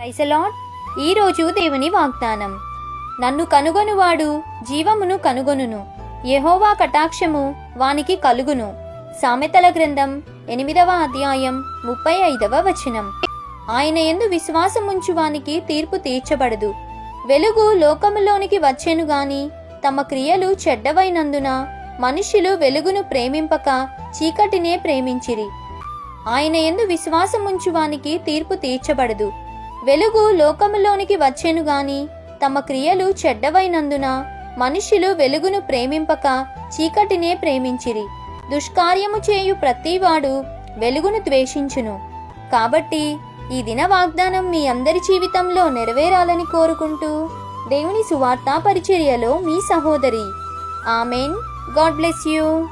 ప్రైసలాడ్ ఈరోజు దేవుని వాగ్దానం. నన్ను కనుగొనువాడు జీవమును కనుగొనును. యహోవా కటాక్షము వానికి కలుగును. సామెతల గ్రంథం ఎనిమిదవ అధ్యాయం ముప్పై ఐదవ వచనం. ఆయన ఎందు విశ్వాసముంచు వానికి తీర్పు తీర్చబడదు. వెలుగు లోకములోనికి వచ్చెను గాని తమ క్రియలు చెడ్డవైనందున మనుషులు వెలుగును ప్రేమింపక చీకటినే ప్రేమించిరి. ఆయన ఎందు విశ్వాసముంచు వానికి తీర్పు తీర్చబడదు. వెలుగు లోకములోనికి వచ్చెను గాని తమ క్రియలు చెడ్డవైనందున మనుషులు వెలుగును ప్రేమింపక చీకటినే ప్రేమించిరి. దుష్కార్యము చేయు ప్రతివాడు వెలుగును ద్వేషించును. కాబట్టి ఈ దిన వాగ్దానం మీ అందరి జీవితంలో నెరవేరాలని కోరుకుంటూ దేవుని సువార్తా పరిచర్యలో మీ సహోదరి. ఆమెన్. God bless you.